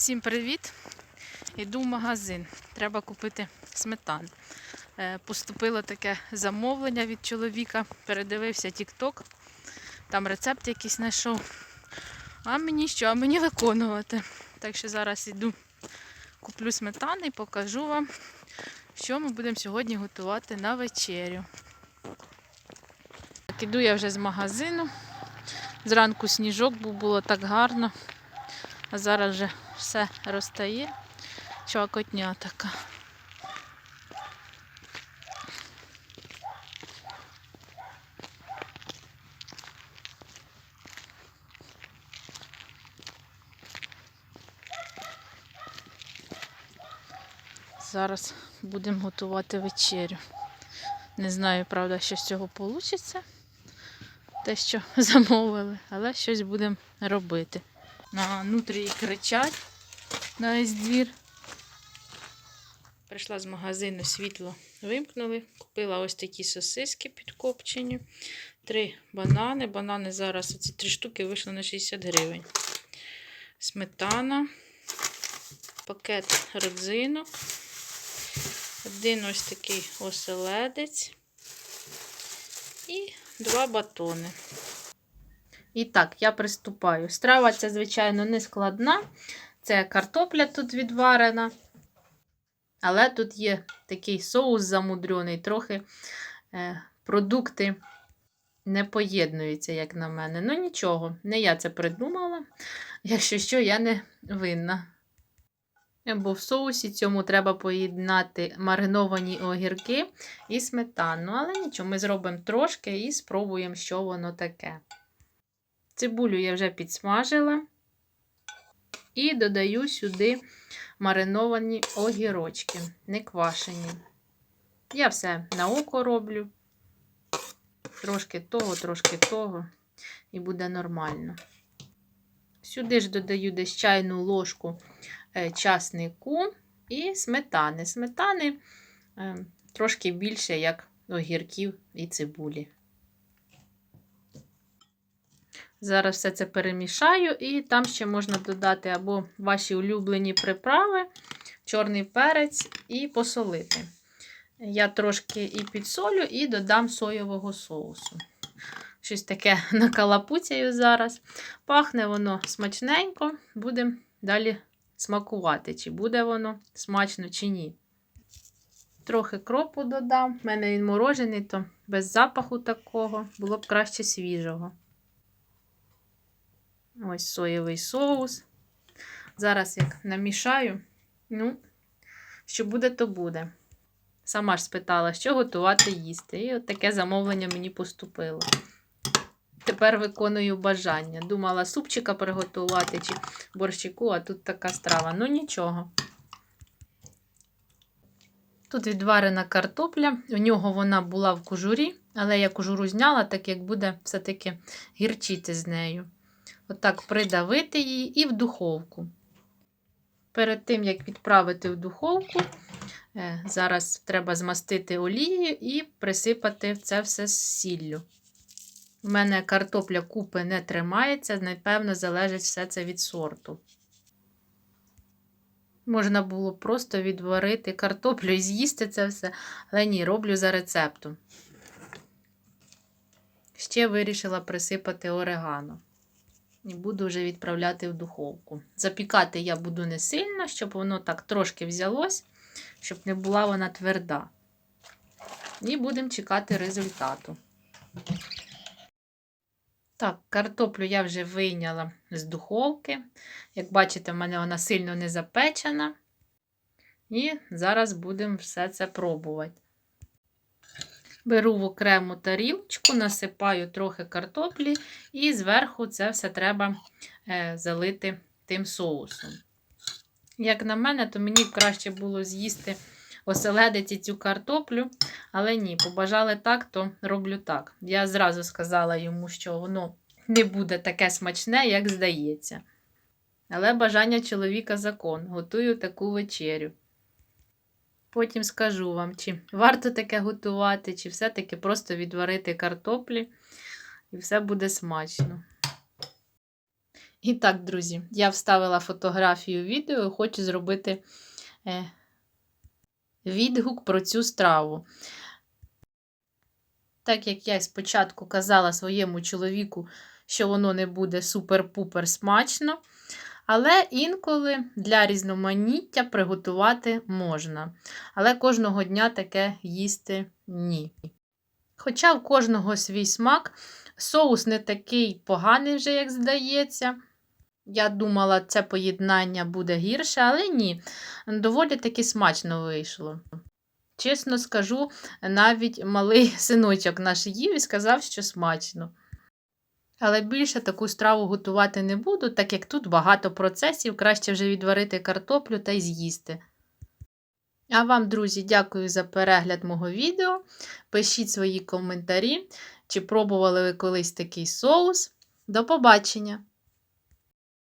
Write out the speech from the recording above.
Всім привіт! Йду в магазин. Треба купити сметану. Е, Поступило таке замовлення від чоловіка. Передивився TikTok. Там рецепт якийсь знайшов. А мені що? А мені виконувати. Так що зараз йду, куплю сметану і покажу вам, що ми будемо сьогодні готувати на вечерю. Так, іду я вже з магазину. Зранку сніжок був, було так гарно. А зараз вже все розтає. Чакотня така. Зараз будемо готувати вечерю. Не знаю, правда, що з цього вийде. Те, що замовили, але щось будемо робити. На нутрії кричать на весь двір. Прийшла з магазину, світло вимкнули. Купила ось такі сосиски підкопчені. Три банани. Банани зараз оці три штуки вийшли на 60 гривень. Сметана, пакет родзинок. Один ось такий оселедець і два батони. І так, я приступаю. Страва ця, звичайно, не складна. Це картопля тут відварена. Але тут є такий соус замудрений, трохи е, продукти не поєднуються, як на мене. Ну нічого, не я це придумала. Якщо що, я не винна. Бо в соусі цьому треба поєднати мариновані огірки і сметану. Але нічого, ми зробимо трошки і спробуємо, що воно таке. Цибулю я вже підсмажила. І додаю сюди мариновані огірочки, не квашені. Я все на око роблю. Трошки того, трошки того, і буде нормально. Сюди ж додаю десь чайну ложку е, часнику і сметани. Сметани е, трошки більше, як огірків і цибулі. Зараз все це перемішаю, і там ще можна додати або ваші улюблені приправи, чорний перець і посолити. Я трошки і підсолю, і додам соєвого соусу. Щось таке накалапуцяю зараз. Пахне воно смачненько, будемо далі смакувати, чи буде воно смачно, чи ні. Трохи кропу додам. У мене він морожений, то без запаху такого, було б краще свіжого. Ось соєвий соус. Зараз як намішаю, ну, що буде, то буде. Сама ж спитала, що готувати їсти. І от таке замовлення мені поступило. Тепер виконую бажання. Думала супчика приготувати чи борщику, а тут така страва. Ну нічого. Тут відварена картопля, в нього вона була в кожурі, але я кожуру зняла, так як буде все-таки гірчити з нею. Отак придавити її і в духовку. Перед тим, як відправити в духовку, е, зараз треба змастити олією і присипати це все з сіллю. У мене картопля купи не тримається, напевно, залежить все це від сорту. Можна було просто відварити картоплю і з'їсти це все, але ні, роблю за рецептом. Ще вирішила присипати орегано. І буду вже відправляти в духовку. Запікати я буду не сильно, щоб воно так трошки взялось, щоб не була вона тверда. І будемо чекати результату. Так, картоплю я вже вийняла з духовки. Як бачите, в мене вона сильно не запечена. І зараз будемо все це пробувати. Беру в окрему тарілочку, насипаю трохи картоплі, і зверху це все треба е, залити тим соусом. Як на мене, то мені краще було з'їсти оселедиці цю картоплю, але ні, побажали так, то роблю так. Я зразу сказала йому, що воно не буде таке смачне, як здається. Але бажання чоловіка закон. Готую таку вечерю. Потім скажу вам, чи варто таке готувати, чи все-таки просто відварити картоплі, і все буде смачно. І так, друзі, я вставила фотографію відео і хочу зробити е, відгук про цю страву. Так як я спочатку казала своєму чоловіку, що воно не буде супер-пупер смачно, але інколи для різноманіття приготувати можна. Але кожного дня таке їсти ні. Хоча в кожного свій смак, соус не такий поганий вже, як здається. Я думала, це поєднання буде гірше, але ні, доволі таки смачно вийшло. Чесно скажу, навіть малий синочок наш їв і сказав, що смачно. Але більше таку страву готувати не буду, так як тут багато процесів, краще вже відварити картоплю та й з'їсти. А вам, друзі, дякую за перегляд мого відео. Пишіть свої коментарі, чи пробували ви колись такий соус. До побачення!